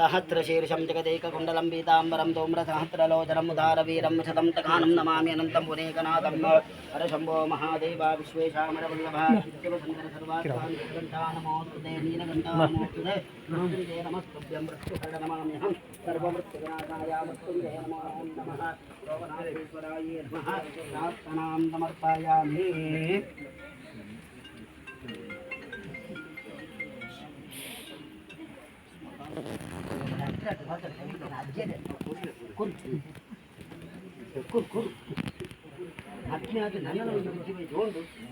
సహస్రశీర్షం జగదైకకుండలంబీతాంబరం ధూమ్రసహస్రలోచనముదారవీరం శతం తకానం నమామి అనంతం పునేకనాథం. హరశంభో మహాదేవ విశ్వేశామరవల్లభాసర్వాస్తాన్మోస్తుదేనీనగంటామోస్తుదేనమస్తుభ్యం మృత్యుహరణమామ్యహం సర్వమృత్యునాథాయ మృత్యుంజయ నమో. నమః. లోకనాథేశ్వరాయ నమః. నాత్మనాం Thank you.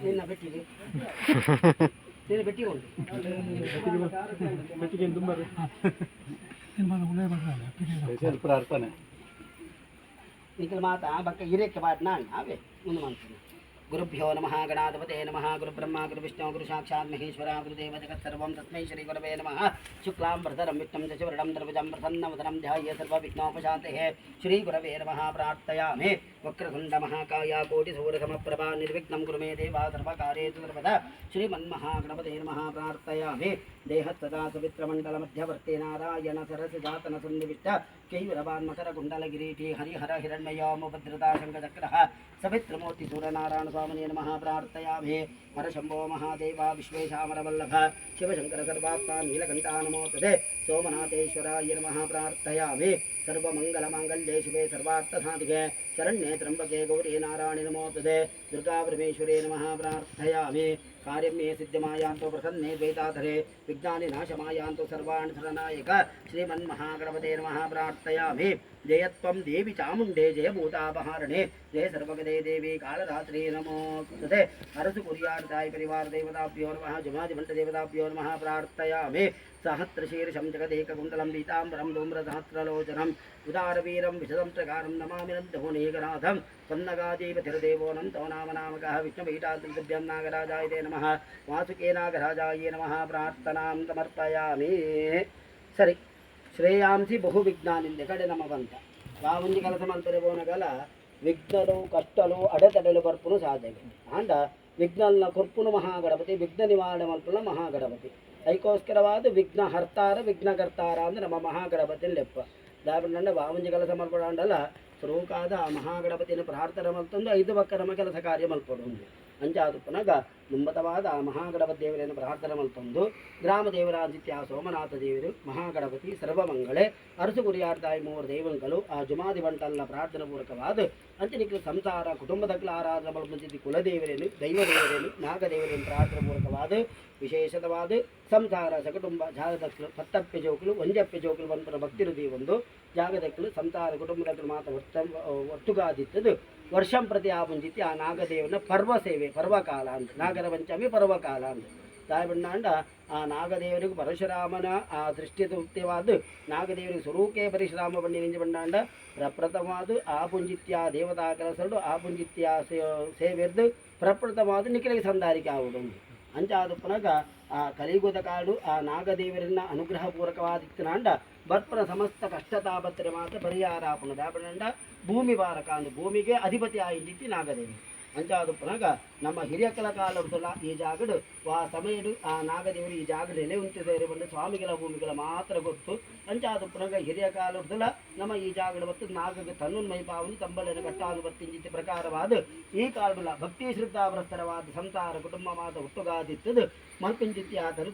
ನಿನ್ನ ಬೆಟ್ಟಿಗೆ ನಿನ್ನ ಬೆಟ್ಟಿಗೆ ಉಂಟು ಬೆಟ್ಟಿಗೆ ತುಂಬ ಪ್ರಾರ್ಥನೆ ಈಗ ಮಾತಾ ಬಕ್ಕ ಇರಕ್ಕೆ ಮಾಡಿ ನಾನು ಅವೇ ಮುಂದೆ ಮಾಡ್ತೀನಿ. गुरुभ्यो नम, गणाधिपते नमः, गुरुब्रह्मा, गुरुविष्णु, गुरुसाक्षात् महेश्वर, गुरुदेव जगत्सर्वं तस्मै श्रीगुरवे नमः। शुक्लां भरतरं विष्णुं, शशिवरणं द्रवजं श्रीगुरव नम प्राथया मे नमः प्रार्थयामि। वक्रतुण्डमहाकाया, कोटिसूरसमप्रभा, निर्विघ्न गुरु मे देवा, सर्वकारेषु सर्वदा श्रीमन्महागणपते नमः प्रार्थयामि। देहस्तदा सुमित्रमण्डलमध्यवर्ते नारायण सरसिजातनसन्निविष्ट कैवरवान्मकरकुण्डलगिरीटी हरिहर हिरण्मयोमुपद्रता शङ्खचक्रः, सवित्रमूर्तिसूरनारायण स्वामने नमः प्रार्थयामहे परशम्भो महादेवा विश्वेशामरवल्लभ शिवशङ्करसर्वात्मा नीलकण्ठा नमो तदे सोमनाथेश्वराय नमः प्रार्थयामहे सर्वंगलमंगल्ये शुभे सर्वार्थसाधिके शरण्ये त्र्यंबके गौरी नारायणि नमोऽस्तुते दुर्गापरमेश्वरे नमः प्रार्थयामि। कार्यं मे सिद्धमायान्तो प्रसन्ने द्वैताधरे विज्ञानिनाशमायान्तो सर्वान् शरनायक श्रीमन्महागणपते नमः प्रार्थयामि। जयत्वं देवि चामुण्डे जयभूतापहारणे जय सर्वगदे देवी कालरात्रे नमोस्तुते अरसु परिवार देवताभ्यो नमः जुमादिमण्टदेवताभ्यो नमः प्रार्थयामि। ಜಯತ್ವಂ ದೇವಿ ಚಾಮುಂಡೇ ಜಯಭೂತಾಪಹಾರಣೆ ಜಯ ಸರ್ವಗದೇ ದೇವಿ ಕಾಳರಾತ್ರಿ ನಮೋಸ್ತುತೆ ಅರಸು ಕುರಿಯಾರ್ದಾಯ ಪರಿವಾರ ದೇವತಾಭ್ಯೋ ನಮಃ ಜುಮಾಜಿಮಂಟ ದೇವತಾಭ್ಯೋ ನಮಃ ಪ್ರಾರ್ಥಯಾಮಿ ಸಹಸ್ರಶೀರ್ಷಂ ಜಗದೇಕಕುಂಡಲಂ ಪೀತಾಂಬರಂ ಧೂಮ್ರಸಹಸ್ರಲೋಚನಂ ಉದಾರವೀರಂ ವಿಶದಂ ಪ್ರಕಾರಂ ನಮಾಮಿ ನಂದಹುನೇಕನಾಥಂ ಸನ್ನಗಾಜೀವ ತಿರುದೇವೋನಂತೋ ನಾಮ ನಾಮಕಃ ವಿಷ್ಣುಪೀಠಾದ್ರಿಭ್ಯಂ ನಾಗರಾಜಾಯ ತೇ ನಮಃ ವಾಸುಕೇ ನಾಗರಾಜಾಯ ನಮಃ ಪ್ರಾರ್ಥನಾಂ ಸಮರ್ಪಯಾಮಿ ಸರಿ ಶ್ರೇಯಾಂಸಿ ಬಹು ವಿಜ್ಞಾನಿಂದ ಕಡೆ ನಮ್ಮ ಬಂತ ವಾವಂಜಿ ಕೆಲಸ ಮಾಡ್ತಾರೆ ಬೋನಗಲ ವಿಘ್ನಲು ಕಷ್ಟಲು ಅಡೆತಡೆಲು ಬರ್ಪುನು ಸಾಧ್ಯಗೆ ಅಂಡ ವಿಘ್ನಲ್ನ ಕೊರ್ಪುನು ಮಹಾಗಣಪತಿ ವಿಘ್ನ ನಿವಾರಣೆ ಮಲ್ಪುನ ಮಹಾಗಣಪತಿ ಅದಕ್ಕೋಸ್ಕರವಾದ ವಿಘ್ನ ಹರ್ತಾರ, ವಿಘ್ನಕರ್ತಾರ ಅಂದ್ರೆ ನಮ್ಮ ಮಹಾಗಣಪತಿ ಲೆಪ್ಪ. ದಾಬಣ್ಣ ವಾವಂಜಿ ಕೆಲಸ ಮಲ್ಪಡಂಡಲ್ಲ ಸ್ವರೂಪಾದ ಆ ಮಹಾಗಣಪತಿಯನ್ನು ಪ್ರಾರ್ಥನೆ ಮಲ್ತಂದು ಐದು ಬಕ್ಕ ನಮ್ಮ ಕೆಲಸ ಕಾರ್ಯ ಮಲ್ಪಡು ಅಂಚಾದು ಪುನಗ ಮುಂಬತವಾದ ಆ ಮಹಾಗಣಪತಿ ದೇವರನ್ನು ಪ್ರಾರ್ಥನೆ ಮಲ್ತಂದು ಗ್ರಾಮ ದೇವರಾದಿತ್ಯ ಸೋಮನಾಥ ದೇವರು ಮಹಾಗಣಪತಿ ಸರ್ವಮಂಗಳೆ, ಅರಸು ಗುರಿಯಾರ್ದಾಯಿ ಮೂವರು ದೈವಂಗಳು ಆ ಜುಮಾದಿ ಬಂಟಲ್ನ ಪ್ರಾರ್ಥನೆ ಪೂರ್ವಕವಾದ ಅಂಚನಿಕ ಸಂಸಾರ ಕುಟುಂಬದಕ್ಕಲ ಆರಾಧನೆ ಮಲ್ಪಂಚಿತಿ ಕುಲದೇವರೇನು, ದೈವದೇವರೇನು, ನಾಗದೇವರೇನು ಪ್ರಾರ್ಥನೆ ಪೂರ್ವಕವಾದ ವಿಶೇಷವಾದ ಸಂಸಾರ, ಸಕುಟುಂಬ, ಜಾಗದಕ್ಕಲು ಪತ್ತಪ್ಪ ಜೋಕುಲು, ಒಂಜಪ್ಪೆ ಜೋಕುಲು ಬಂದ ಭಕ್ತಿರು ಒಂದು ಜಾಗದಕ್ಕಲು ಸಂಸಾರ, ಕುಟುಂಬದಕ್ಕಲು ಮಾತ್ರ ಒಟ್ಟ ಒಟ್ಟುಗಾದಿತ್ತದು. ವರ್ಷಂ ಪ್ರತಿ ಆ ಮುಂಜಿತಿ ಆ ನಾಗದೇವನ ಪರ್ವ ಸೇವೆ ಪರ್ವಕಾಲ ಅಂತ ನಾಗರ ಪಂಚಮಿ ಪರ್ವಕಾಲ ಅಂತ ತಾಯ್ಬಣ್ಣಾಂಡ ಆ ನಾಗದೇವರಿಗೂ ಪರಶುರಾಮನ ಆ ದೃಷ್ಟಿ ತೃಪ್ತಿವಾದ ನಾಗದೇವರಿಗೆ ಸ್ವರೂಪೇ ಪರಶುರಾಮ ಬಂಡಿ ನಿಂಜ ಬಣ್ಣಾಂಡ ಪ್ರಪ್ರಥಮವಾದ ಆ ಪುಂಜಿತ್ಯ ದೇವತಾ ಕೆಲಸರು ಆ ಪುಂಜಿತ್ಯ ಸೇವೆರ್ದು ಪ್ರಪ್ರಥಮವಾದ ನಿಖಿಲಿಗೆ ಸಂದಾರಿಕೆ ಆಗುವುದು ಅಂಚಾದ ಪುನಗ ಆ ಕಲಿಯುಗದ ಕಾಡು, ಆ ನಾಗದೇವರನ್ನ ಅನುಗ್ರಹ ಪೂರ್ವಕವಾದಿತ್ತನಾಂಡ ಬರ್ಪನ ಸಮಸ್ತ ಕಷ್ಟತಾಪತ್ರೆ ಮಾತ್ರ ಪರಿಹಾರಾಪನ ದಾಪನಂಡ ಭೂಮಿ ಬಾರಕ ಅಂದು ಭೂಮಿಗೆ ಅಧಿಪತಿ ಆಯಿಂದಿತ್ತಿ ನಾಗದೇವಿ. ಅಂಚಾದು ಪುನಗ ನಮ್ಮ ಹಿರಿಯ ಕಲಕಾಲರುದಲ್ಲ ಈ ಜಾಗಡು ಆ ಸಮಯಡು ಆ ನಾಗದೇವರು ಈ ಜಾಗ ನೆಲೆ ಉಂಟಿದ್ದಾರೆ ಬಂದು ಸ್ವಾಮಿಗಳ ಭೂಮಿಗಳ ಮಾತ್ರ ಗೊತ್ತು. ಅಂಚಾದ ಪುನಗ ಹಿರಿಯ ಕಾಲ ನಮ್ಮ ಈ ಜಾಗಡ ಮತ್ತು ನಾಗಗೆ ತನ್ನನ್ ಮೈಪಾವನು ತಂಬಲನ್ನು ಕಟ್ಟಾದು ಬತ್ತಿಂಜಿತಿ ಪ್ರಕಾರವಾದ ಈ ಕಾಲದ ಭಕ್ತಿ ಶ್ರದ್ಧಾಭ್ರಸ್ತರವಾದ ಸಂಸಾರ ಕುಟುಂಬವಾದ ಹುಟ್ಟುಗಾದಿತ್ತದು.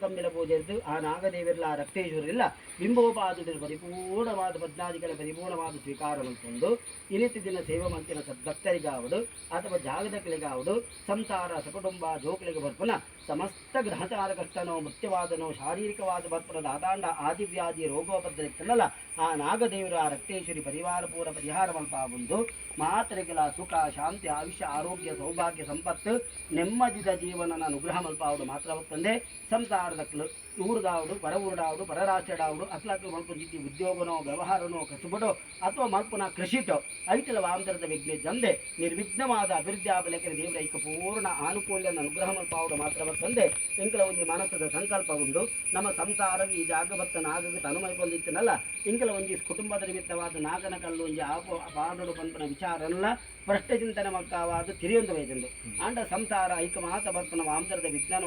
ತಮ್ಮಿಲ ಪೂಜೆ ಇದ್ದು ಆ ನಾಗದೇವರಿಲ್ಲ, ಆ ರಕ್ತೇಶ್ವರಿಲ್ಲ ಬಿಂಬೋಪಾದಿಗಳು ಪರಿಪೂರ್ಣವಾದ ಪದ್ಮಾದಿಗಳ ಪರಿಪೂರ್ಣವಾದ ಸ್ವೀಕಾರ ತಂದು ಈ ರೀತಿ ದಿನ ಸೇವೆ ಮಂತಿನ ಸದ್ಭಕ್ತರಿಗಾವುದು ಅಥವಾ ಜಾಗದಕ್ಕಳಿಗಾವುದು ಸಂಸಾರ, ಸಕುಟುಂಬ, ಜೋಕಳಿಗೆ ಬರ್ಪನ, ಸಮಸ್ತ ಗ್ರಹಚಾರ ಕಷ್ಟನೋ ಮೃತ್ಯವಾದನೋ, ಶಾರೀರಿಕವಾದ ಬರ್ಪನ ದಾತಾಂಡ ಆದಿವ್ಯಾಧಿ ರೋಗೋಪದ್ರ ಇತ್ತಲ್ಲ ಆ ನಾಗದೇವರು, ಆ ರಕ್ತೇಶ್ವರಿ ಪರಿವಾರ ಪೂರ ಪರಿಹಾರ ಮಲ್ಪಾಗುಂದು. ಮಾತ್ರೆಗಳ ಸುಖ, ಶಾಂತಿ, ಆಯುಷ್ಯ, ಆರೋಗ್ಯ, ಸೌಭಾಗ್ಯ, ಸಂಪತ್ತು, ನೆಮ್ಮದಿದ ಜೀವನನ ಅನುಗ್ರಹ ಮಲ್ಪಾವುದು ಮಾತ್ರವತ್ತ ಬರ್ತಂದೆ ಸಂಸಾರದಕ್ಕಲು ಊರುದಾವುಡು ಪರ ಊರುಡಾವುಡು ಪರ ರಾಷ್ಟ್ರಡಾವುಡು ಅತ್ಲಾಕ ಮಲ್ಪುಂಜಿತಿ ಉದ್ಯೋಗನೋ ವ್ಯವಹಾರನೋ ಕಸುಬಡೋ ಅಥವಾ ಮಲ್ಪುನ ಕೃಷಿಟೋ ಐತಲ ವಾಂತರದ ವಿಘ್ನೆ ಜಂದೆ ನಿರ್ವಿಘ್ನವಾದ ಅಭಿವೃದ್ಧಿ ಆಬಲಕ್ಕೆ ದೇವರ ಐಕ ಪೂರ್ಣ ಆನುಕೂಲ್ಯನ ಅನುಗ್ರಹ ಮಲ್ಪಾವುಡು ಮಾತ್ರ ಬರ್ತಂದೆ ಇಂಕಲ ಒಂಜಿ ಮನಸ್ಸದ ಸಂಕಲ್ಪ ಉಂಡು. ನಮ್ಮ ಸಂಸಾರ ಈ ಜಾಗವತ್ತ ನಾಗಕ್ಕೆ ಅನುಮಯ ಬಂದಿತ್ತನಲ್ಲ ಇಂಕಲ ಒಂಜಿ ಕುಟುಂಬದ ನಿಮಿತ್ತವಾದ ನಾಗನ ಕಲ್ಲು ಒಂಜಿ ಆಪ ಪಾಡೋಡು ಪಂಪನ ವಿಚಾರಲ್ಲ ಭ್ರಷ್ಟ ಚಿಂತನೆ ಮಕ್ಕಾವಾದ ತಿರಿಯೊಂದು ವೈದಂಡು ಆಂಡ ಸಂಸಾರ ಐಕ ಮಾತ ಬರ್ಪನ ವಾಂತರದ ವಿಜ್ಞಾನ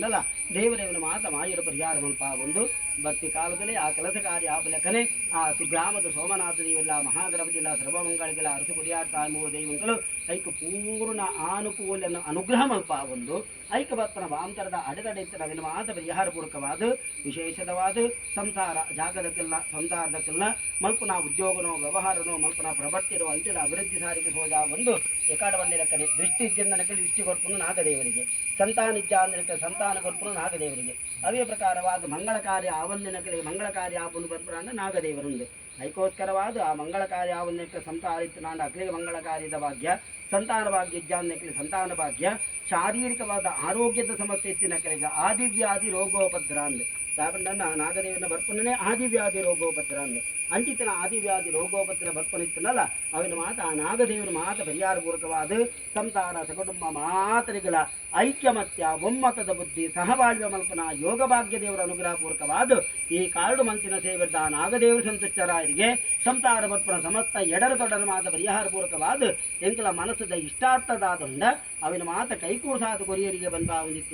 ಅಡೆದಾಡಿತ್ತನಲ್ಲ ದೇವರೇವನ ಮಾತ ಮಾಡಿರೋ ಪರಿಹಾರ ಮಲ್ಪ ಒಂದು. ಭಕ್ತಿ ಕಾಲದಲ್ಲಿ ಆ ಕೆಲಸ ಕಾರ್ಯ ಆಪಲೆಕ್ಕನೆ ಆ ಸುಗ್ರಾಮದ ಸೋಮನಾಥ ದೇವಿಲ್ಲ ಮಹಾದ್ರವದಿಲ್ಲ ಸರ್ವಮಂಗಳಿಗೆಲ್ಲ ಅರಸು ತಾಯಿ ಮೂರು ದೈವಗಳು ಐಕ ಪೂರ್ಣ ಆನುಕೂಲನ ಅನುಗ್ರಹ ಮಲ್ಪ ಒಂದು. ಬರ್ಪನ ವಾಂತರದ ಅಡೆದಡೆತ್ತನ ವಿನವಾದ ಪರಿಹಾರ ಪೂರ್ವಕವಾದ ವಿಶೇಷದವಾದ ಸಂಸಾರ ಜಾಗದಕ್ಕೆಲ್ಲ, ಸಂಸಾರದಕ್ಕೆಲ್ಲ ಮಲ್ಪನ ಉದ್ಯೋಗನೋ, ವ್ಯವಹಾರನೋ, ಮಲ್ಪನ ಪ್ರಭಟ್ಟಿರೋ ಅಂಟಿನ ಅಭಿವೃದ್ಧಿ ಸಾರಿಗೆ ಸೋಜ ಒಂದು ಏಕಾಡವನ್ನೆಲ್ಲ ಕಡೆ ದೃಷ್ಟಿ ಇದ್ದಂದನಕ್ಕೆ ದೃಷ್ಟಿ ಕೊಡ್ಕೊಂಡು ನಾಗದೇವರಿಗೆ. ಸಂತಾನಿಜ್ಜ ಅಂದ್ರೆ ಸಂತಾನ ಕೊಡ್ಕೊಂಡು ನಾಗದೇವರಿಗೆ. ಅವೇ ಪ್ರಕಾರವಾದ ಮಂಗಳ ಕಾರ್ಯ ಆವಂದಿನ ಕಡೆ ಮಂಗಳ ಕಾರ್ಯ ಆಪನು ಬರ್ಪುರಾಂಡ ನಾಗದೇವರುಂದು ಐಕೋಸ್ಕರವಾದ ಆ ಮಂಗಳ ಕಾರ್ಯ ಆವಂದಿನಕ್ಕೆ ಸಂತಾರಿತ್ತು ನಾನು ಅಕ್ಲಿಗೆ ಮಂಗಳ ಕಾರ್ಯದ ಭಾಗ್ಯ, ಸಂತಾನ ಭಾಗ್ಯ ಇಜ್ಜಾನ್ನಕ್ಕೆ ಸಂತಾನ ಭಾಗ್ಯ, ಶಾರೀರಿಕವಾದ ಆರೋಗ್ಯದ ಸಮಸ್ಯೆ ಇತ್ತಿನ ಕೆಳಗೆ ಆದಿವ್ಯಾಧಿ ರೋಗೋಪದ್ರ ಅಂದೆ. ಸಾಬಣ್ಣನ ನಾಗದೇವನ ಬರ್ಪುನೇ ಆದಿವ್ಯಾಧಿ ರೋಗೋಪದ್ರ ಅಂದೆ. ಅಂಚಿತನ ಆದಿವ್ಯಾಧಿ ರೋಗೋಪತ್ರ ಬರ್ಪನಿತ್ತನಲ್ಲ ಅವನ ಮಾತ, ಆ ನಾಗದೇವನ ಮಾತ ಪರಿಹಾರಪೂರ್ವಕವಾದ ಸಂತಾನ ಸಕುಟುಂಬ ಮಾತರಿಗಳ ಐಕ್ಯಮತ್ಯ, ಒಮ್ಮತದ ಬುದ್ಧಿ, ಸಹಬಾಳ್ವ ಮಲ್ಪನ ಯೋಗ ಭಾಗ್ಯ ದೇವರ ಅನುಗ್ರಹಪೂರ್ವಕವಾದ ಈ ಕಾರಡು ಮಂತಿನ ಸೇವೆದ ಆ ನಾಗದೇವರು ಸಂತುಷ್ಟರಾಯರಿಗೆ ಸಂತಾನ ಬರ್ಪನ ಸಮಸ್ತ ಎಡರ ತೊಡರ ಮಾತ ಪರಿಹಾರಪೂರ್ವಕವಾದ ಎಂಕಲ ಮನಸ್ಸದ ಇಷ್ಟಾರ್ಥದಾದಂಡ ಅವನ ಮಾತ ಕೈಕೂರ್ಸಾದ ಕೊರಿಯರಿಗೆ ಬಂದ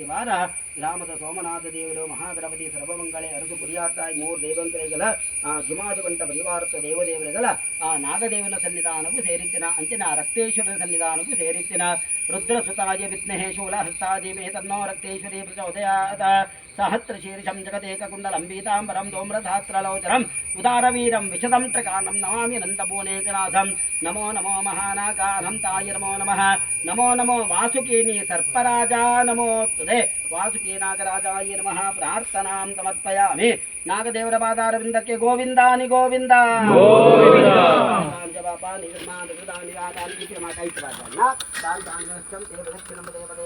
ವಾರ ಗ್ರಾಮದ ಸೋಮನಾಥ ದೇವರು ಮಹಾಗಣಪತಿ ಸರ್ವಮಂಗಳೆ ಅರಸು ಕುರಿಯಾತಾಯಿ ಮೂರು ದೇವಂಕರಿಗಳ ಆ ಜುಮಾದಿವಂತ ಪರಿವಾರತ್ವ ದೇವದೇವರುಗಳ ಆ ನಾಗದೇವನ ಸನ್ನಿಧಾನವು ಸೇರಿತ್ತಿನ ಅಂಚಿನ ರಕ್ತೇಶ್ವರನ ಸನ್ನಿಧಾನವು ಸೇರಿತ್ತಿನ ರುದ್ರಸುತಾಯ ವಿಘ್ನಹೇ ಶೂಲಹಸ್ತಾದಿಮೇ ತನ್ನೋ ರಕ್ತೇಶ್ವರಿ ಪ್ರಚೋದಯಾದ ಸಹಸ್ರ ಶೀರ್ಷಂ ಜಗದೇಕಕುಂಡಲಂ ಪೀತಾಂಬರಂ ಧೂಮ್ರಧಾತ್ರಲೋಚರಂ ಉದಾರವೀರಂ ವಿಶದಂ ತ್ರಕಾನಂ ನಮಾಮಿ ನಂದಭುವನೇಕನಾಥಂ ನಮೋ ನಮೋ ಮಹಾನಾಗಾನಂ ತಾಯ ನಮೋ ನಮಃ ನಮೋ ನಮೋ ವಾಸುಕೀನಿ ಸರ್ಪರಾಜ ನಮೋ ತುದೆ ವಾಸುಕಿ ನಾಗರಾಜಾಯ ನಮಃ ಪ್ರಾರ್ಥನಾಂ ಸಮರ್ಪಯಾಮಿ ನಾಗದೇವರ ಪಾದಾರವಿಂದಕ್ಕೆ ಗೋವಿಂದಾನಿ ಗೋವಿಂದ పాప నిజమా దాని దానికి మాకు అయితే దాని దాని దేవదక్షిణము దేవదే